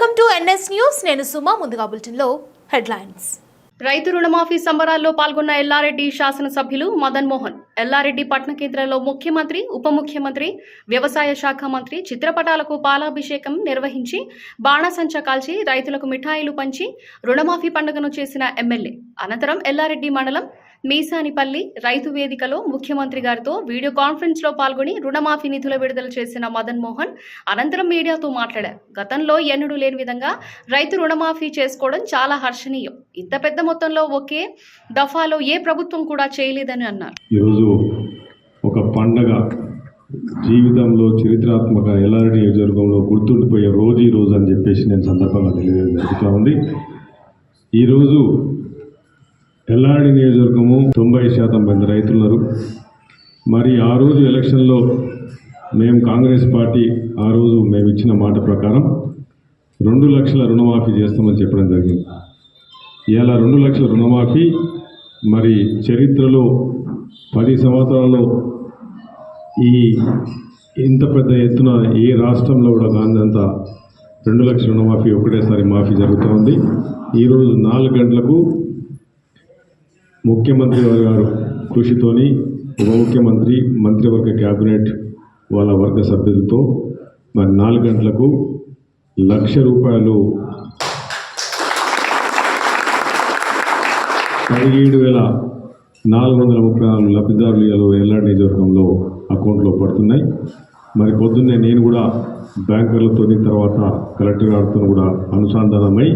Welcome to NS news. నేను సుమా ముందుగా బులెటిన్లో హెడ్లైన్స్. రైతు రుణమాఫీ సంబరాల్లో పాల్గొన్న ఎల్లారెడ్డి శాసనసభ్యులు మదన్ మోహన్ ఎల్లారెడ్డి పట్న కేంద్రంలో ముఖ్యమంత్రి ఉప ముఖ్యమంత్రి వ్యవసాయ శాఖ మంత్రి చిత్రపటాలకు పాలాభిషేకం నిర్వహించి బాణసంచ కాల్చి రైతులకు మిఠాయిలు పంచి రుణమాఫీ పండుగను చేసిన ఎమ్మెల్యే. అనంతరం ఎల్లారెడ్డి మండలం మీసానిపల్లి రైతు వేదికలో ముఖ్యమంత్రి గారితో వీడియో కాన్ఫరెన్స్లో పాల్గొని రుణమాఫీ నిధుల విడుదల చేసిన మదన్ మోహన్ అనంతరం మీడియాతో మాట్లాడారు. గతంలో ఎన్నడూ లేని విధంగా రైతు రుణమాఫీ చేసుకోవడం చాలా హర్షణీయం. ఇంత పెద్ద మొత్తంలో ఒకే దఫాలో ఏ ప్రభుత్వం కూడా చేయలేదని అన్నారు. ఈరోజు ఒక పండగ జీవితంలో చరిత్రాత్మక ఎల్ఆర్డి నియోజకవర్గంలో గుర్తుండిపోయే రోజు ఈ రోజు అని చెప్పేసి నేను సందర్భంగా తెలియజేయడం జరుగుతూ ఉంది. ఈరోజు ఎల్లాడి నియోజకవర్గము తొంభై శాతం మంది రైతులున్నారు. మరి ఆ రోజు ఎలక్షన్లో మేము కాంగ్రెస్ పార్టీ ఆ రోజు మేము ఇచ్చిన మాట ప్రకారం రెండు లక్షల రుణమాఫీ చేస్తామని చెప్పడం జరిగింది. ఇలా రెండు లక్షల రుణమాఫీ మరి చరిత్రలో పది సంవత్సరాల్లో ఈ ఇంత పెద్ద ఎత్తున ఏ రాష్ట్రంలో కూడా కాందంత రెండు లక్షల రుణమాఫీ ఒకటేసారి మాఫీ జరుగుతూ ఉంది. ఈరోజు నాలుగు గంటలకు ముఖ్యమంత్రి గారు కృషితోని ఉప ముఖ్యమంత్రి మంత్రివర్గ క్యాబినెట్ వాళ్ళ వర్గ సభ్యులతో మరి నాలుగు గంటలకు లక్ష రూపాయలు పదిహేడు వేల నాలుగు వందల ముప్పై నాలుగు లబ్ధిదారులు ఇలా ఎల్లాడి నియోజకవర్గంలో అకౌంట్లో పడుతున్నాయి. మరి పొద్దున్నే నేను కూడా బ్యాంకర్లతో తర్వాత కలెక్టర్ గారితో కూడా అనుసంధానమై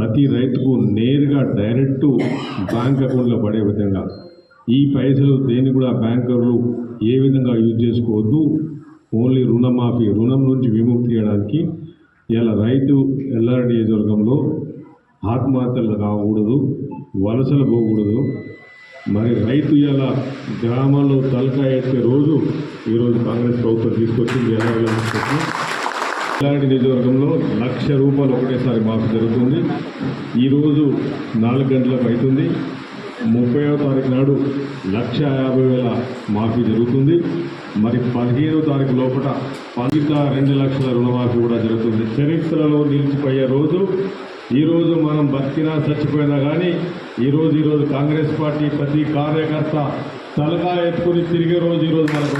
ప్రతి రైతుకు నేరుగా డైరెక్ట్ బ్యాంక్ అకౌంట్లో పడే విధంగా. ఈ పైసలు దేన్ని కూడా బ్యాంకర్లు ఏ విధంగా యూజ్ చేసుకోవద్దు. ఓన్లీ రుణమాఫీ రుణం నుంచి విముక్తి చేయడానికి ఇలా రైతు ఎల్లారెడ్డి నియోజకవర్గంలో ఆత్మహత్యలు కాకూడదు వలసలు పోకూడదు. మరి రైతు ఇలా గ్రామాల్లో తలకాయ ఎత్తే రోజు ఈరోజు కాంగ్రెస్ ప్రభుత్వం తీసుకొచ్చింది ఎలా ఇలాంటి నియోజకవర్గంలో లక్ష రూపాయలు ఒకటేసారి మాఫీ జరుగుతుంది. ఈరోజు నాలుగు గంటలకు అవుతుంది. ముప్పైవ తారీఖు నాడు లక్ష యాభై వేల మాఫీ జరుగుతుంది. మరి పదిహేనో తారీఖు లోపల పండిత రెండు లక్షల రుణమాఫీ కూడా జరుగుతుంది. చరిత్రలో నిలిచిపోయే రోజు ఈరోజు మనం బతికినా చచ్చిపోయినా కానీ ఈరోజు ఈరోజు కాంగ్రెస్ పార్టీ ప్రతి కార్యకర్త తలగా ఎత్తుకుని తిరిగే రోజు ఈరోజు మనకు